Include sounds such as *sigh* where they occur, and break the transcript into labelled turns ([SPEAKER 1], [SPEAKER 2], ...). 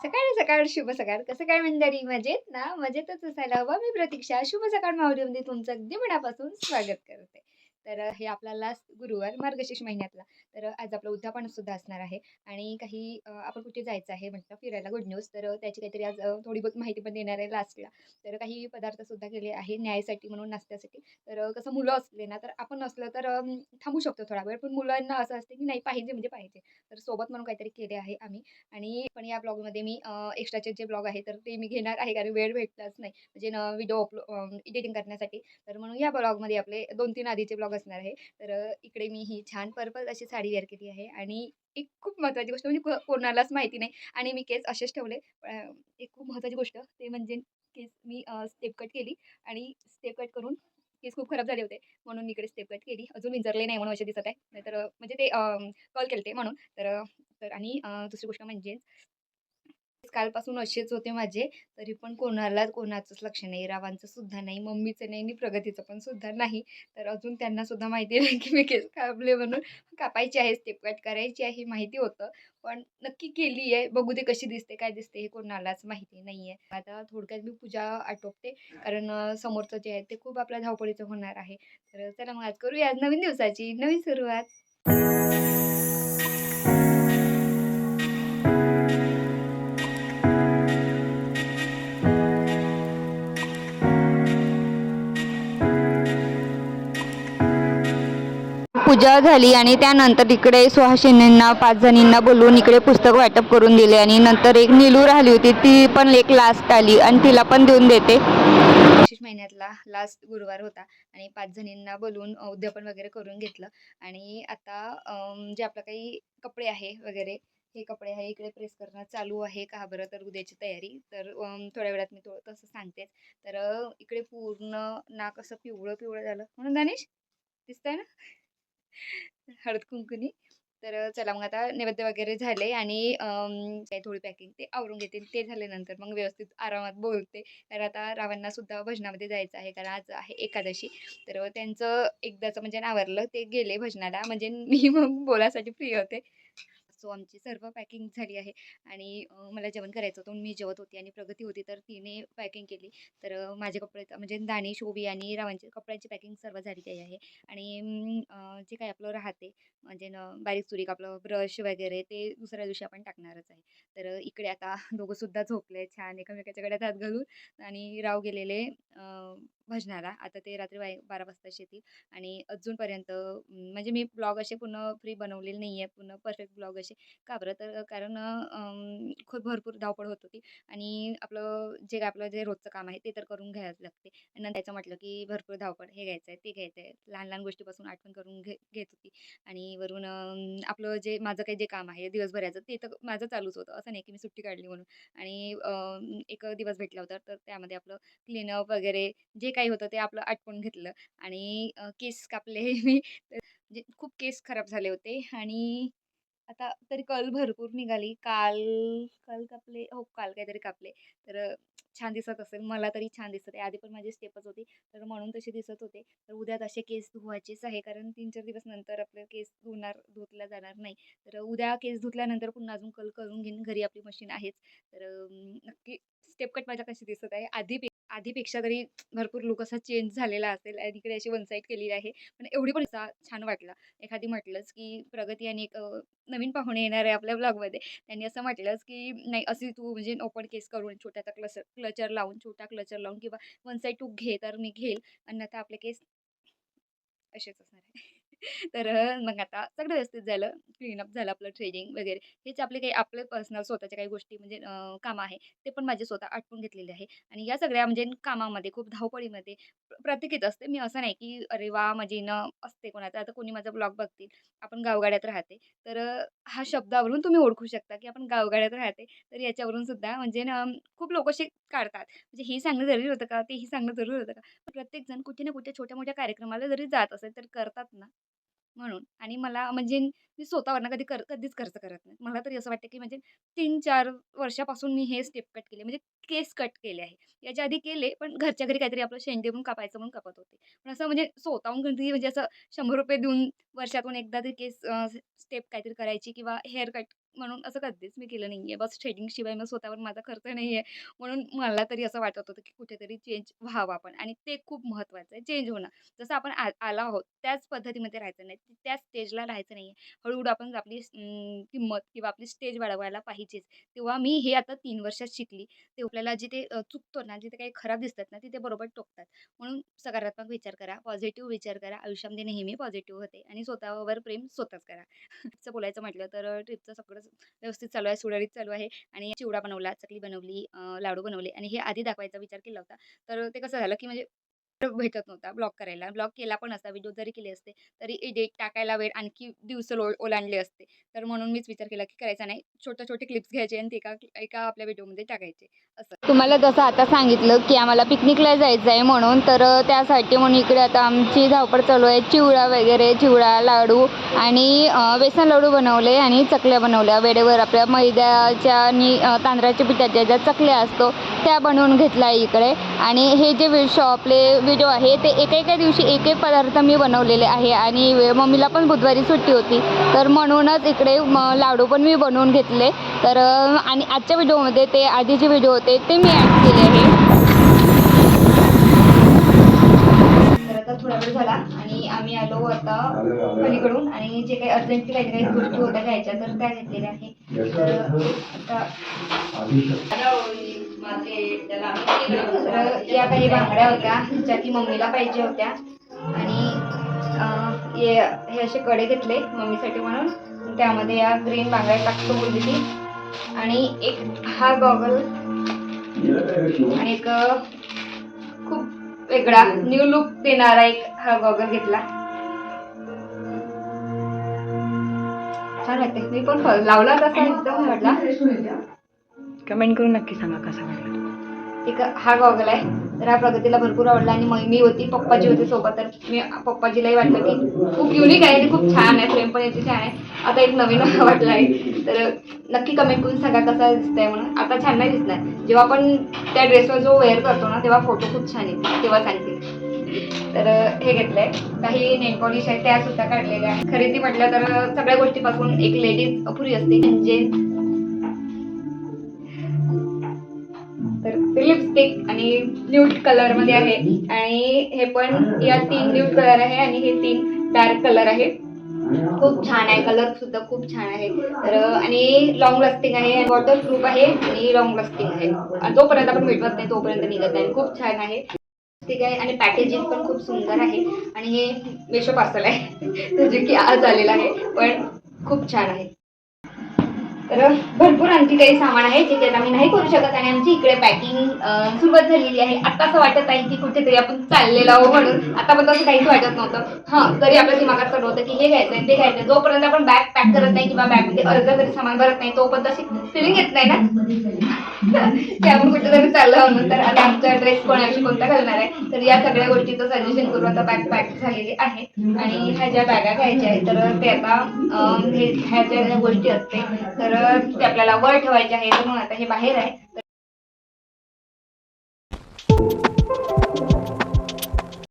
[SPEAKER 1] सकाळ सकाळ शुभ सकाळ. कसं काय मंडळी? मजेत ना? मजेतच असायला हवं. मी प्रतीक्षा. शुभ सकाळ माहुलीमध्ये तुमचं अगदी मनापासून स्वागत करते. तर हे आपला लास्ट गुरुवार मार्गशीर्ष महिन्यातला. तर आज आपलं उद्यापन सुद्धा असणार आहे. आणि काही आपण कुठे जायचं आहे म्हटलं फिरायला गुड न्यूज तर त्याची काहीतरी आज थोडी बहुत माहिती पण देणार आहे लास्टला तर काही पदार्थ सुद्धा केले आहे न्यायासाठी म्हणून नाश्त्यासाठी. तर कसं मुलं असले ना तर आपण असलं तर थांबू शकतो थोडा वेळ. पण मुलांना असं असते की नाही पाहिजे म्हणजे पाहिजे. तर सोबत म्हणून काहीतरी केले आहे आम्ही. आणि पण या ब्लॉगमध्ये मी एक्स्ट्राचे जे ब्लॉग आहे तर ते मी घेणार आहे कारण वेळ भेटलाच नाही. म्हणजे व्हिडिओ अपलो एडिटिंग करण्यासाठी. तर म्हणून या ब्लॉगमध्ये आपले दोन तीन आधीचे ब्लॉग असणार आहे. तर इकडे मी ही छान पर्पल अशी साडी वेअर केली आहे आणि एक खूप महत्त्वाची गोष्ट म्हणजे को- कोणालाच माहिती नाही आणि मी केस असेच ठेवले. एक खूप महत्त्वाची गोष्ट ते म्हणजे केस मी स्टेप कट केली आणि स्टेप कट करून केस खूप खराब झाले होते. म्हणून मी इकडे स्टेप कट केली. अजून विंजरले नाही म्हणून असे दिसत आहे. नाहीतर म्हणजे ते कॉल केले ते म्हणून. तर तर आणि दुसरी गोष्ट म्हणजे कालपासून असेच होते माझे. तरी पण कोणाला कोणाचंच लक्ष नाही. रावांचं सुद्धा नाही. मम्मीचं नाही आणि प्रगतीचं पण सुद्धा नाही. तर अजून त्यांना सुद्धा माहिती नाही की मी केस कापले म्हणून. कापायची आहे स्टेप कट करायची आहे माहिती होतं. पण नक्की केली आहे. बघू दे कशी दिसते काय दिसते हे कोणालाच माहिती नाही आहे आता थोडक्यात मी पूजा आटोपते. कारण समोरचं जे आहे ते खूप आपल्या धावपळीचं होणार आहे. तर चला मग आज करूया आज नवीन दिवसाची नवीन सुरुवात.
[SPEAKER 2] पूजा झाली आणि त्यानंतर इकडे सुहासिनींना पाच जणींना बोलवून इकडे पुस्तक वाटप करून दिले. आणि नंतर एक निलू राहिली होती ती पण एक लास्ट आली आणि तिला पण देऊन देते.
[SPEAKER 1] मार्गशीर्ष महिन्यातला लास्ट गुरुवार होता आणि पाच जणींना बोलवून उद्यापन वगैरे करून घेतलं. आणि आता जे आपलं काही कपडे आहे वगैरे हे कपडे आहे इकडे प्रेस करणं चालू आहे का बरं? तर उद्याची तयारी. तर थोड्या वेळात मी तसं सांगतेच तर इकडे पूर्ण नाक असं पिवळं पिवळं झालं. म्हणून दानिश दिसतंय ना? हळद कुंकुनी. तर चला मग आता नैवेद्य वगैरे झाले आणि काही थोडी पॅकिंग ते आवरून घेते. ते झाल्यानंतर मग व्यवस्थित आरामात बोलते. तर आता रावांना सुद्धा भजनामध्ये जायचं आहे. कारण आज आहे एकादशी. तर त्यांचं एकदाचं म्हणजे नावरलं ते गेले भजनाला. म्हणजे मी मग बोलासाठी फ्री होते. सो आमची सर्व पॅकिंग झाली आहे आणि मला जेवण करायचं होतं मी जेवत होती आणि प्रगती होती तर तिने पॅकिंग केली. तर माझे कपडे तर- म्हणजे दाणे शोभी आणि रावांचे कपड्यांची पॅकिंग सर्व झालेली आहे. आणि जे काही आपलं राहते म्हणजे न बारीक चुरीक आपलं ब्रश वगैरे ते दुसऱ्या दिवशी आपण टाकणारच आहे. तर इकडे आता *laughs* दोघंसुद्धा झोपले छान एकमेकाच्याकडे गड्यात हात घालून आणि राव गेलेले भजनाला. आता ते रात्री बाय बारा वाजताच येतील. आणि अजूनपर्यंत म्हणजे मी ब्लॉग असे पूर्ण फ्री बनवलेले नाही आहे पूर्ण परफेक्ट ब्लॉग असे का बरं? तर कारण खूप भरपूर धावपळ होत होती. आणि आपलं जे काय आपलं जे रोजचं काम आहे ते तर करून घ्यायलाच लागते. आणि नंतर त्याचं म्हटलं की भरपूर धावपळ हे घ्यायचं आहे ते घ्यायचं आहे लहान लहान गोष्टीपासून आठवण करून घे घेत होती. आणि वरून आपलं जे माझं काही जे काम आहे दिवसभराचं ते तर माझं चालूच होतं. असं नाही की मी सुट्टी काढली म्हणून. आणि एक दिवस भेटला होता. तर त्यामध्ये आपलं क्लीनअप वगैरे जे काही काही होतं ते आपलं आटपून घेतलं आणि केस कापले मी. तर म्हणजे खूप केस खराब झाले होते आणि आता तरी कल भरपूर निघाली. काल काल कापले हो काल काहीतरी कापले. तर छान दिसत असेल मला तरी छान दिसत आहे. आधी पण माझी स्टेपच होती. तर म्हणून तसे दिसत होते. तर उद्या तसे केस धुवायचेच आहे. कारण तीन चार दिवस नंतर आपले केस धुणार धुतल्या जाणार नाही. तर उद्या केस धुतल्यानंतर पुन्हा अजून कल करून घेईन. घरी आपली मशीन आहेच. तर नक्की स्टेप कट माझ्या कशी दिसत आहे? आधी आधीपेक्षा तरी भरपूर लुक असा चेंज झालेला असेल आणि इकडे अशी वन साईड केलेली आहे. पण एवढी पण असा छान वाटला. एखादी म्हटलंच की प्रगती आणि एक नवीन पाहुणे येणार आहे आपल्या ब्लॉगमध्ये त्यांनी असं म्हटलंच की नाही अशी तू म्हणजे ओपन केस करून छोट्याचा क्लचर क्लचर लावून छोटा क्लचर लावून किंवा वन साईड तू घे तर मी घेईल. आणि आता आपले केस असेच असणार आहे. तर मग आता सगळं व्यवस्थित झालं. क्लीनअप झालं आपलं ट्रेनिंग वगैरे. हेच आपले काही आपले पर्सनल स्वतःच्या काही गोष्टी म्हणजे कामं आहे ते पण माझे स्वतः आटपून घेतलेले आहे. आणि या सगळ्या म्हणजे कामामध्ये खूप धावपळीमध्ये प्रत्येकीच असते. मी असं नाही की अरे वा माझी न असते कोणाचं. आता कोणी माझा ब्लॉग बघतील आपण गावगाड्यात राहते. तर हा शब्दावरून तुम्ही ओळखू शकता की आपण गावगाड्यात राहते. तर याच्यावरून सुद्धा म्हणजे ना खूप लोक असे काढतात. म्हणजे हे सांगणं जरुरी होतं का? तेही सांगणं जरुरी होतं का? प्रत्येक जण कुठे ना कुठे छोट्या मोठ्या कार्यक्रमाला जरी जात असेल तर करतात ना. म्हणून. आणि मला म्हणजे मी स्वतःवरनं कधी कर कधीच खर्च करत नाही. मला तरी असं वाटतं की म्हणजे तीन चार वर्षापासून मी हे स्टेप कट केले. म्हणजे केस कट केले आहे. याच्या आधी केले पण घरच्या घरी काहीतरी आपलं शेंडे म्हणून कापायचं म्हणून कापत होते. पण असं म्हणजे स्वतःहून कधी म्हणजे असं शंभर रुपये देऊन वर्षातून एकदा तरी केस स्टेप काहीतरी करायची किंवा हेअर कट म्हणून असं कधीच मी केलं नाही आहे बस थ्रेडिंगशिवाय मग स्वतःवर माझा खर्च नाही आहे म्हणून मला तरी असं वाटत होतं की कुठेतरी चेंज व्हावं आपण आणि ते खूप महत्त्वाचं आहे. चेंज होणं. जसं आपण आ आलो आहोत त्याच पद्धतीमध्ये राहायचं नाही. त्याच स्टेजला राहायचं नाही आहे हळूहळू आपण आपली किंमत किंवा आपली स्टेज वाढवायला पाहिजेच. तेव्हा मी हे आता तीन वर्षात शिकली. ते आपल्याला जिथे चुकतो ना जिथे काही खराब दिसतात ना तिथे बरोबर टोकतात. म्हणून सकारात्मक विचार करा पॉझिटिव्ह विचार करा. आयुष्यामध्ये नेहमी पॉझिटिव्ह होते आणि स्वतःवर प्रेम स्वतःच करा. ट्रिपचं बोलायचं म्हटलं तर ट्रिपचं सगळं व्यवस्थित चालू आहे सुरळीत चालू आहे आणि चिवडा बनवला चकली बनवली लाडू बनवले आणि हे आधी दाखवायचा विचार केला होता. तर ते कसं झालं की म्हणजे भेटत नव्हता ब्लॉक करायला. ब्लॉक केला पण असता व्हिडिओ जरी केले असते तरी एडिट टाकायला वेळ आणखी दिवस लो ओलांडले असते. तर म्हणून मीच विचार केला की करायचा नाही. छोटे छोटे क्लिप्स घ्यायचे आणि ते एका एका आपल्या व्हिडिओमध्ये टाकायचे. असं.
[SPEAKER 2] तुम्हाला जसं आता सांगितलं की आम्हाला पिकनिकला जायचं आहे म्हणून तर त्यासाठी म्हणून इकडे आता आमची धावपळ चालू आहे. चिवडा वगैरे चिवडा लाडू आणि बेसन लाडू बनवले आणि चकल्या बनवल्या. वेळेवर आपल्या मैद्याच्या आणि तांदळाच्या पिठाच्या ज्या चकल्या असतो त्या बनवून घेतल्या इकडे. आणि हे जे शॉपले व्हिडिओ आहे. ते एका एका दिवशी एक एक पदार्थ मी बनवलेले आहे आणि मम्मीला पण बुधवारी सुट्टी होती. तर म्हणूनच इकडे म लाडू पण मी बनवून घेतले. तर आणि आजच्या व्हिडिओमध्ये ते आधीचे व्हिडिओ होते ते मी ॲड केले आहे.
[SPEAKER 1] थोडा वेळ झाला आणि आम्ही आलो आता पलीकडून आणि जे काही अर्जंटली काही काही गोष्टी होत्या घ्यायच्या तर त्या घेतलेल्या आहे तर आता या काही बांगड्या होत्या ज्या की मम्मीला पाहिजे होत्या. आणि हे असे कडे घेतले मम्मीसाठी म्हणून. त्यामध्ये या ग्रीन बांगड्या टाकतो बोलली ती आणि एक हा गॉगल. आणि एक खूप वेगळा न्यू लुक देणारा एक हा गॉगल घेतला. छान वाटते मी पण लावला तसा एकदम म्हटला
[SPEAKER 3] कमेंट करून नक्की सांगा कसा वाटला
[SPEAKER 1] एक हा गॉगल आहे. तर हा प्रगतीला भरपूर आवडला आणि मग मी होती पप्पाजी होते सोबत. तर मी पप्पाजीलाही वाटलं की खूप युनिक आहे आणि खूप छान आहे. फ्रेम पण याची छान आहे. आता एक नवीन *laughs* वाटला आहे. तर नक्की कमेंट करून सांगा कसा दिसतंय म्हणून. आता छान नाही दिसणार. जेव्हा आपण त्या ड्रेसवर जो वेअर करतो ना तेव्हा फोटो खूप छान येते. तेव्हा सांगते. तर हे घेतलंय. काही नेल पॉलिश आहे त्या सुद्धा काढलेल्या आहेत. खरेदी म्हटलं तर सगळ्या गोष्टीपासून एक लेडीज अपुरी असते. म्हणजे तर लिपस्टिक आणि न्यूड कलरमध्ये आहे. आणि हे पण या तीन न्यूड कलर आहे आणि हे तीन डार्क कलर आहे. खूप छान आहे. कलर सुद्धा खूप छान आहे. तर आणि लॉंग लास्टिंग आहे वॉटर प्रूफ आहे आणि लॉंग लास्टिंग आहे. जोपर्यंत आपण मिटवत नाही तोपर्यंत निघत नाही. खूप छान आहे. ठीक आहे. आणि पॅकेजिंग पण खूप सुंदर आहे. आणि हे मेशो पार्सल आहे. *laughs* जे की आज आलेलं आहे. पण खूप छान आहे. तर भरपूर आणखी काही सामान आहे जे की मी नाही करू शकत आणि आमची इकडे पॅकिंग सुरुवात झालेली आहे. आता असं वाटत आहे की कुठेतरी आपण चाललेलो आहोत म्हणून. आता पण काहीच वाटत नव्हतं. हां तरी आपल्या दिमागात चालू होतं की हे घ्यायचं ते घ्यायचं. जोपर्यंत आपण बॅग पॅक करत नाही किंवा बॅगमध्ये अर्ध तरी सामान भरत नाही तोपर्यंत अशी फिलिंग येत नाही ना? *laughs* की कुठेतरी चाललं तर आता आमचा ड्रेस कोणाशी कोणता घालणार आहे? तर या सगळ्या गोष्टीचं सजेशन करून आता बॅग पॅक झालेली आहे. आणि ह्या ज्या बॅगा घ्यायच्या आहेत तर ते आता हे ह्या ज्या गोष्टी असते तर ते आपल्याला वर ठेवायचे आहे म्हणून आता हे बाहेर आहे.